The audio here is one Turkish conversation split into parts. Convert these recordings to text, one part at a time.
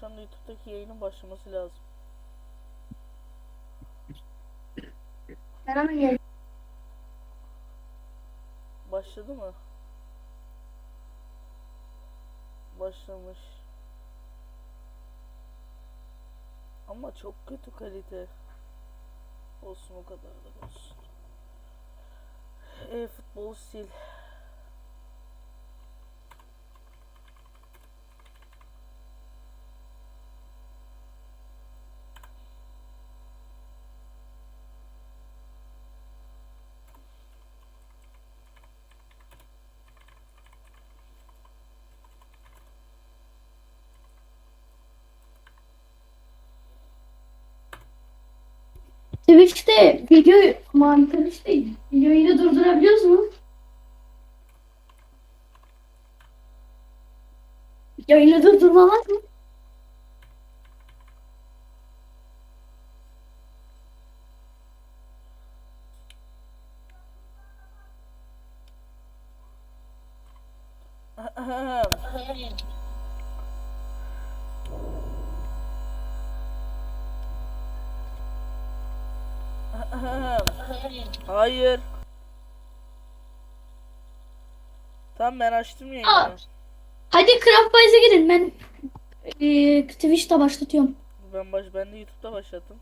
şu anda YouTube'daki yayının başlaması lazım. Ben hemen gel. Başladı mı? Başlamış. Ama çok kötü kalite. Olsun o kadar da olsun. E futbol sil. Twitch'te video aman Twitch'te videoyu da durdurabiliyoruz mu? Yayını durdurma var mı? Hayır. Tamam ben açtım Aa. yayını. Hadi Craft Boys'a girin ben e, Twitch'te başlatıyorum. Ben baş ben de YouTube'da başlattım.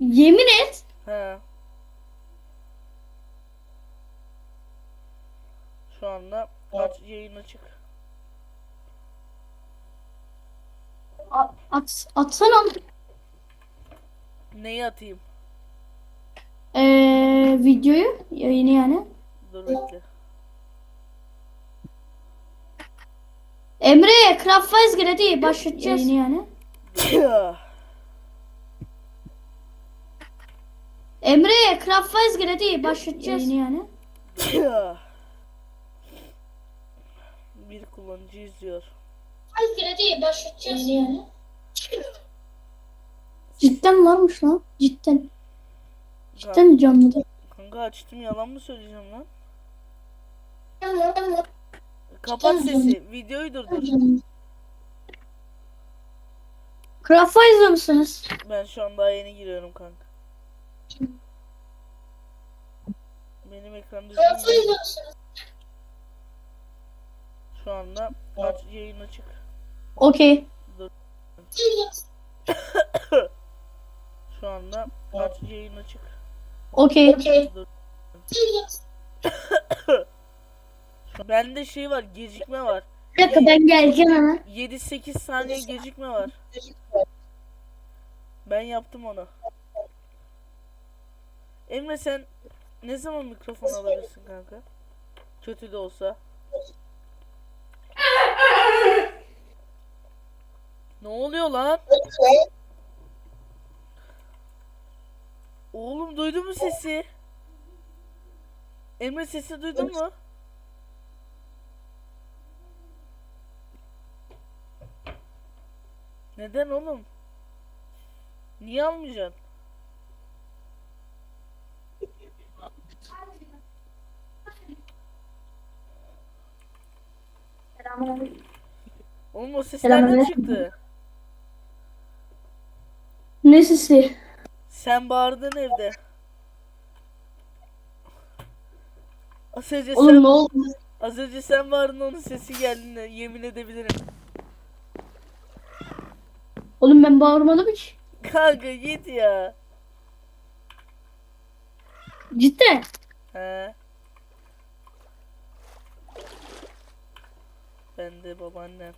Yemin et. He. Şu anda aç yayın açık. A- At, atsana. Neyi atayım? E, videoyu yayını yani. Dur bekle. Emre Craft Boys gir hadi başlatacağız. Yayını yani. Emre Craft Boys gir hadi başlatacağız. Yayını yani. Bir kullanıcı izliyor. Hadi başlatacağız. yani. Cidden varmış lan. Cidden. Cidden canlıda. Kanka açtım yalan mı söyleyeceğim lan? Kapat sesi. Videoyu durdur. Craft Boys'da mısınız? Ben şu an daha yeni giriyorum kanka. Benim ekran düzgün değil. Şu anda aç yayın açık. Okey. Şu anda aç yayın açık. Okey. Şu- Bende şey var, gecikme var. Bir dakika ben geleceğim hemen. 7-8 saniye gecikme var. Ben yaptım onu. Emre sen ne zaman mikrofon alabilirsin kanka? Kötü de olsa. Ne oluyor lan? Oğlum duydun mu sesi? Emre sesi duydun mu? Neden oğlum? Niye almayacaksın? Oğlum o ses nereden çıktı? Ne sesi? Sen bağırdın evde. Az önce Oğlum sen, ne oldu? az önce sen bağırdın onun sesi geldiğine yemin edebilirim. Oğlum ben bağırmadım hiç. Kanka git ya. Cidden. He. Ben de babaannem.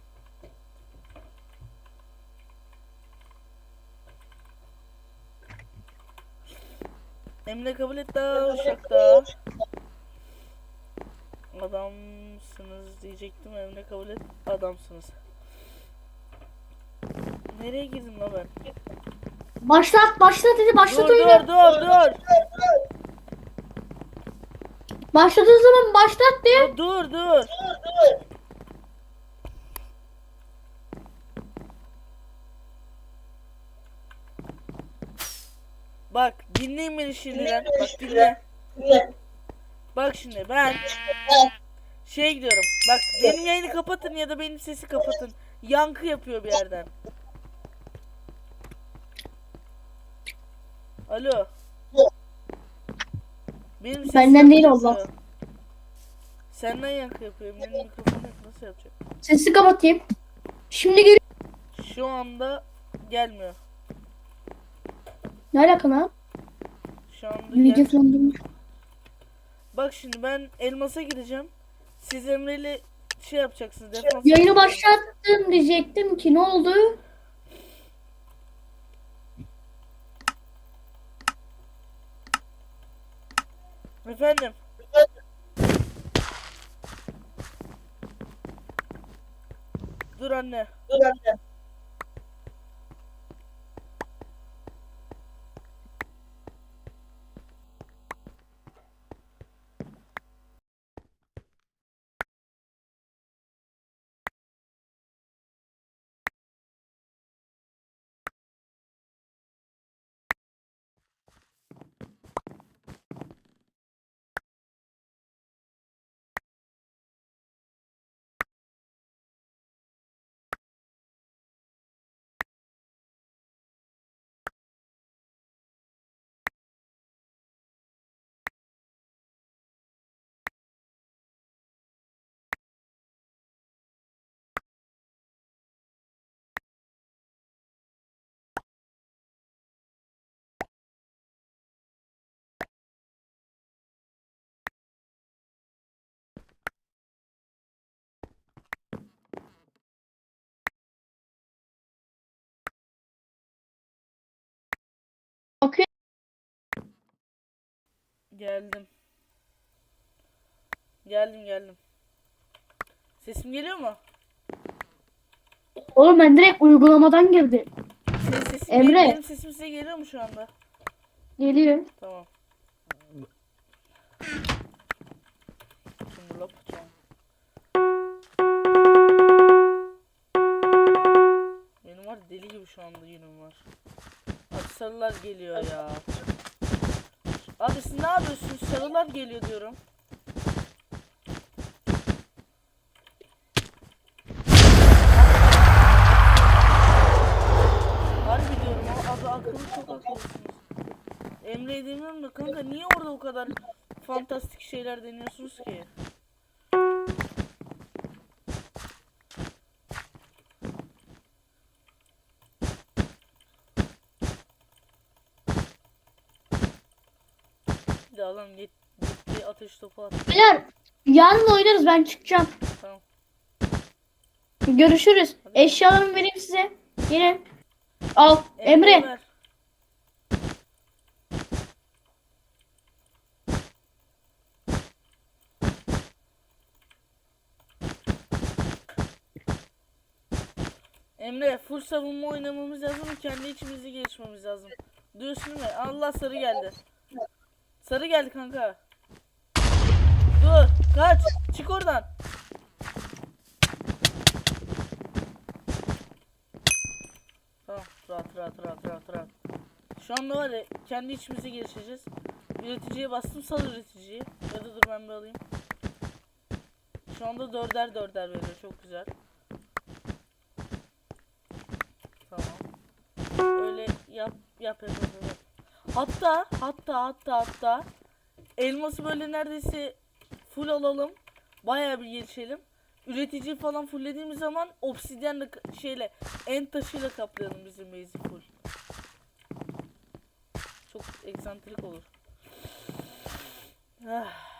Emre kabul et daha uşakta. Adamsınız diyecektim Emre kabul et adamsınız. Nereye girdim la ben? Başlat başlat dedi başlat Dur oyunu. dur dur dur. Başladığı zaman başlat de. Dur dur. Bak dinleyin beni şimdiden. Bak dinle. Bak şimdi ben Şeye gidiyorum. Bak benim yayını kapatın ya da benim sesi kapatın. Yankı yapıyor bir yerden. Alo. Benim sesim Benden değil Allah. Senden yankı yapıyor. Benim mikrofonum. Nasıl yapacak? Sesi kapatayım. Şimdi geliyor. Şu anda gelmiyor. Ne alaka lan? Şu anda Video gel. Bak şimdi ben elmasa gideceğim. Siz Emre'yle şey yapacaksınız. Defans Yayını başlattım diyecektim ki ne oldu? Efendim. Dur anne. Bakıyor. Geldim. Geldim geldim. Sesim geliyor mu? Oğlum ben direkt uygulamadan girdim. Senin sesin Emre. Benim, benim sesim size geliyor mu şu anda? Geliyor. Tamam. Şimdi atacağım. Benim var deli gibi şu anda günüm var. Sarılar geliyor ya. Abi siz ne yapıyorsunuz? Sarılar geliyor diyorum. Harbi diyorum abi akıllı çok akıllısınız. Emre'ye demiyorum da kanka niye orada o kadar fantastik şeyler deniyorsunuz ki? Bir de adam git, gitti ateş topu attı. Beyler yarın oynarız ben çıkacağım. Tamam. Görüşürüz. Eşyalarımı vereyim size. Gelin. Al Emre. ver. Emre full savunma oynamamız lazım kendi içimizi gelişmemiz lazım. Duyuyorsun değil mi? Allah sarı geldi. Sarı geldi kanka. Dur kaç çık oradan. Tamam rahat rahat rahat rahat rahat. Şu anda var ya kendi içimize gelişeceğiz. Üreticiye bastım sal üreticiyi. Ya da dur ben bir alayım. Şu anda dörder dörder veriyor çok güzel. Tamam. Öyle yap yap yap yap. yap. Hatta hatta hatta hatta elması böyle neredeyse full alalım. Bayağı bir gelişelim. Üretici falan fulllediğimiz zaman obsidyenle şeyle en taşıyla kaplayalım bizim base'i full. Çok eksantrik olur. Ah.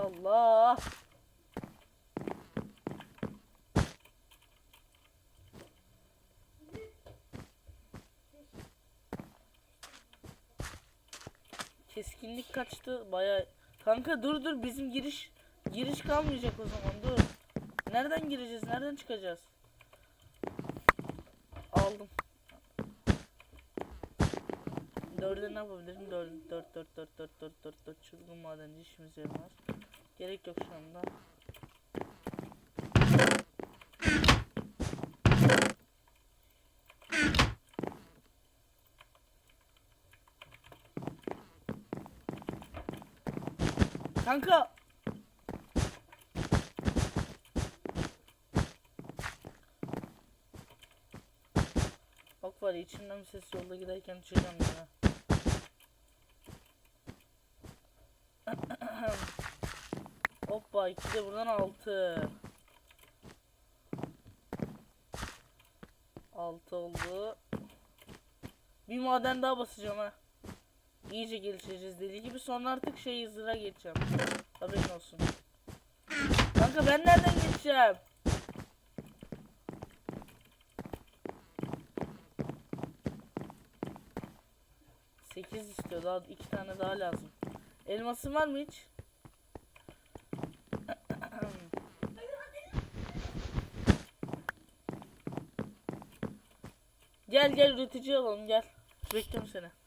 Allah. Keskinlik kaçtı baya. Kanka dur dur bizim giriş giriş kalmayacak o zaman dur. Nereden gireceğiz? Nereden çıkacağız? Aldım. Dörde ne yapabilirim? Dört, dört, dört, dört, dört, dört, dört, dört. Çılgın madenci işimize yaramaz. Gerek yok şu anda. Kanka. Bak var içimden bir ses yolda giderken düşeceğim ya. Hoppa iki de buradan altı. Altı oldu. Bir maden daha basacağım ha. İyice gelişeceğiz deli gibi sonra artık şey hızına geçeceğim. Haberin olsun. Kanka ben nereden geçeceğim? Sekiz istiyor daha iki tane daha lazım. Elmasın var mı hiç? Gel gel üretici alalım gel. Bekliyorum seni.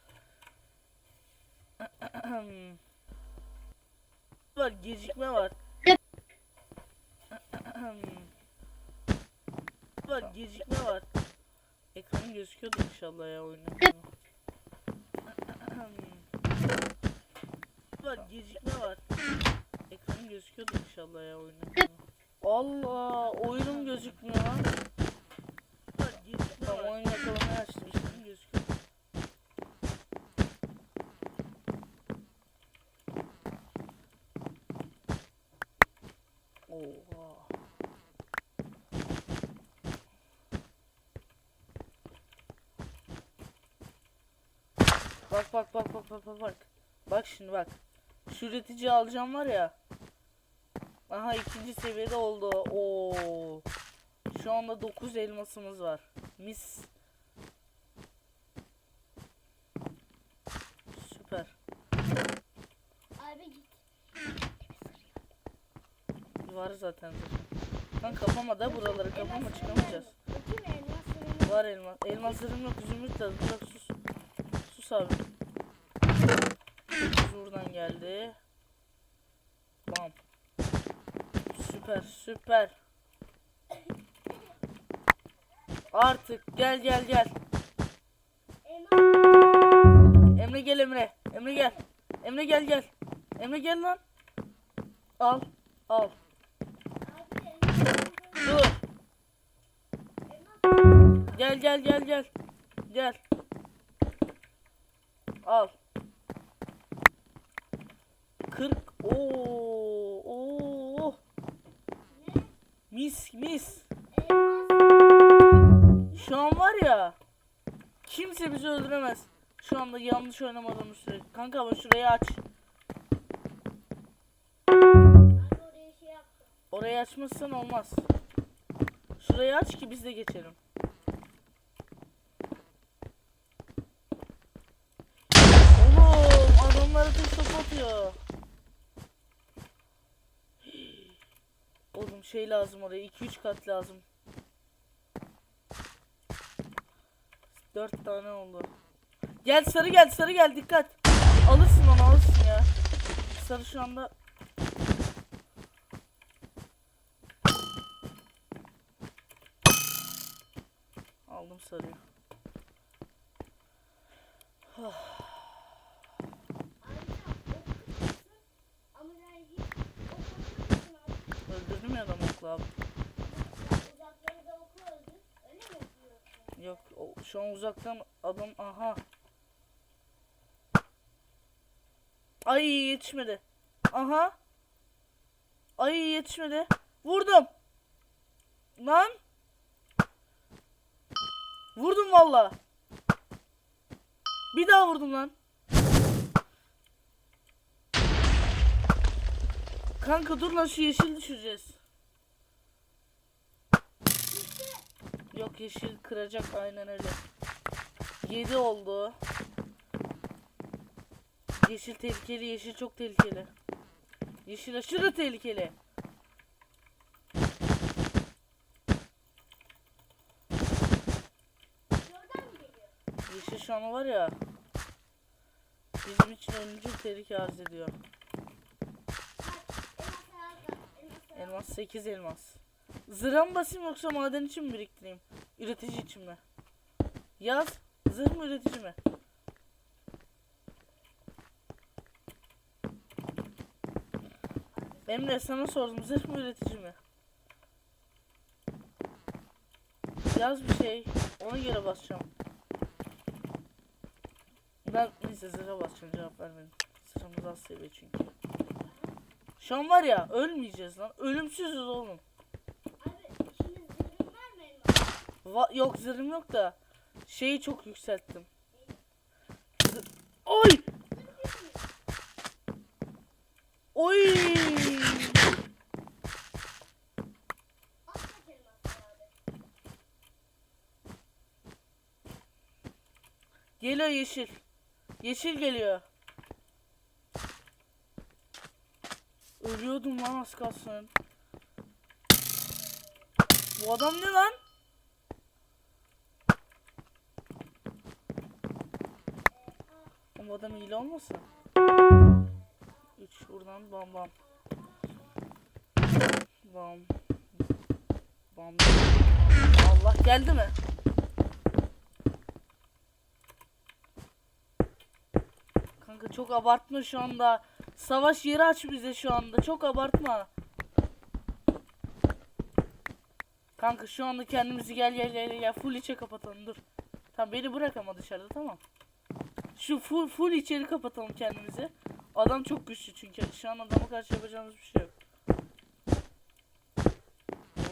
Var gecikme var. var gecikme var. Ekranın gözüküyordu inşallah ya oyunun. var gecikme var. Ekranın gözüküyordu inşallah ya oyunun. Allah oyunum gözükmüyor lan. Var gecikme Tamam oyun yakalamayı Bak bak bak bak bak bak bak. Bak şimdi bak. Şu üretici alacağım var ya. Aha ikinci seviyede oldu. Oo. Şu anda 9 elmasımız var. Mis. Süper. Abi git. Var zaten. Lan kapama da buraları kapama çıkamayacağız. Var elmas. Elmaslarım yok zümrüt. Bırak Sekiz buradan geldi. Bam. Süper süper. Artık gel gel gel. Emre gel Emre. Emre gel. Emre gel gel. Emre gel lan. Al. Al. Dur. Gel gel gel gel. Gel. Al. 40. Oo. Oo. Mis mis. Şu an var ya. Kimse bizi öldüremez. Şu anda yanlış oynamadığımız sürece. Kanka ama şurayı aç. Orayı açmazsan olmaz. Şurayı aç ki biz de geçelim. Oğlum adamlar ateş topu atıyor. Oğlum şey lazım oraya 2-3 kat lazım. 4 tane oldu. Gel sarı gel sarı gel dikkat. Alırsın onu alırsın ya. Sarı şu anda Aldım sarıyı. Abi sen ok kırsın. Ama sen hiç ok kırsın abi. Öldürdüm ya adamı okla abi. Uzakları da oku öldür. Öyle mi yapıyorsun? Yok şu an uzaktan adam aha. Ay yetişmedi. Aha. Ay yetişmedi. Vurdum. Lan. Vurdum valla. Bir daha vurdum lan. Kanka dur lan şu yeşil düşüreceğiz. Yok yeşil kıracak aynen öyle. 7 oldu. Yeşil tehlikeli, yeşil çok tehlikeli. Yeşil aşırı tehlikeli. Yeşil şu an var ya. Bizim için ölümcül tehlike arz ediyor. Elmas ayakta. Elmas ayakta. Elmas 8 elmas. Zırha mı basayım yoksa maden için mi biriktireyim? Üretici için mi? Yaz. Zırh mı üretici mi? Emre sana sordum zırh mı üretici mi? Yaz bir şey. Ona göre basacağım. Ben neyse zırha basacağım cevap vermedim. Zırhımız az seviye çünkü. Şu an var ya ölmeyeceğiz lan. Ölümsüzüz oğlum. Abi şimdi zırhın var mı elma? Va- yok zırhım yok da şeyi çok yükselttim. Oy! Oy! Geliyor yeşil. Yeşil geliyor. Ölüyordum lan az kalsın. Bu adam ne lan? Bu adam hile olmasın? 3 buradan bam bam. Bam. Bam. Allah geldi mi? Kanka çok abartma şu anda. Savaş yeri aç bize şu anda. Çok abartma. Kanka şu anda kendimizi gel gel gel gel full içe kapatalım dur. Tamam beni bırak ama dışarıda tamam. Şu full full içeri kapatalım kendimizi. Adam çok güçlü çünkü. Şu an adama karşı yapacağımız bir şey yok.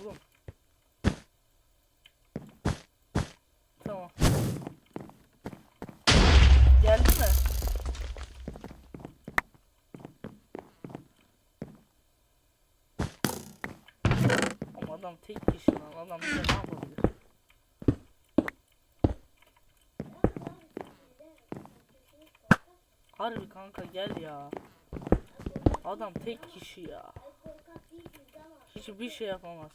Oğlum. Tamam. Geldi mi? Adam tek kişi lan. Adam bize? Harbi kanka gel ya. Adam tek kişi ya. Hiçbir şey yapamaz.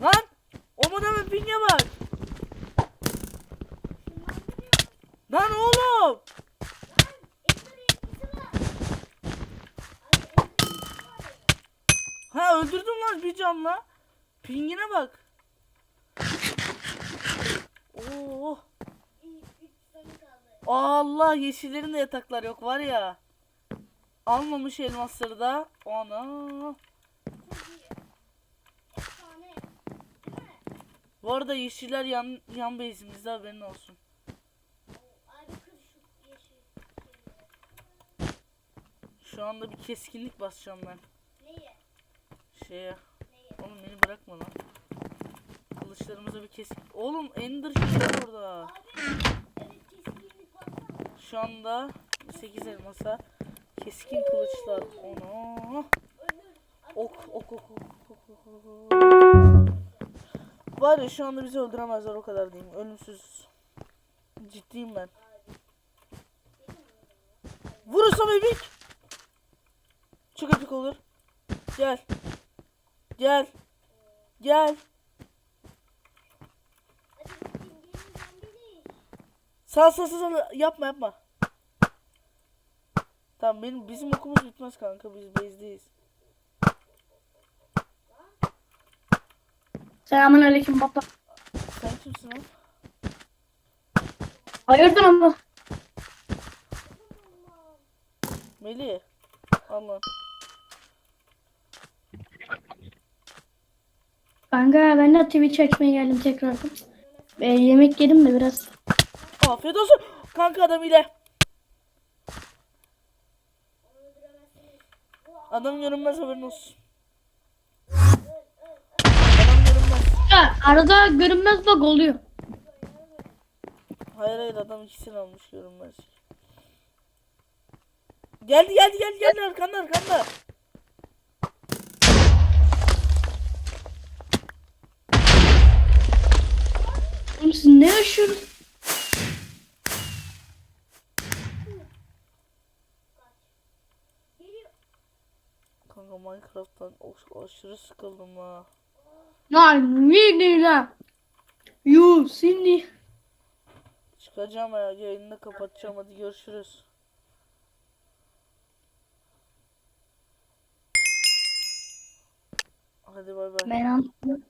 Lan! O adamın pinge bak. Lan oğlum! Ha öldürdüm lan bir canla. Pingine bak. Allah yeşillerin de yataklar yok var ya. Almamış elmasları da. Ana. Bu arada yeşiller yan yan base'imizde haberin olsun. Şu anda bir keskinlik basacağım ben. Neye? Şeye. Neye? Oğlum beni bırakma lan. Kılıçlarımıza bir keskin. Oğlum Ender şey orada. Abi. Şu anda 8 elmasa keskin kılıçlar. Abi Ok ok ok ok ok ok. Var ya şu anda bizi öldüremezler o kadar diyeyim. Ölümsüz. Ciddiyim ben. Vurursam ebik. Çok epik olur. Gel. Gel. Gel. Sağ sağ sağ. yapma yapma. Tamam benim bizim okumuz bitmez kanka biz base'deyiz. Selamun aleyküm baba. Sen kimsin lan? Hayırdır ama? Melih. Allah. Kanka ben de Twitch açmaya geldim tekrardan. Ee, yemek yedim de biraz. Afiyet olsun. Kanka adam ile. Adam görünmez haberin olsun. Adam görünmez. Ya, arada görünmez bug oluyor. Hayır hayır adam ikisini almış görünmez. Geldi geldi geldi geldi arkanda arkanda. Oğlum siz ne yaşıyorsunuz? Geliyor. Kanka Minecraft'tan aşırı sıkıldım ha. Lan ne lan? You seni. Çıkacağım ya yayını kapatacağım hadi görüşürüz. Hadi bay bay. Ben anladım.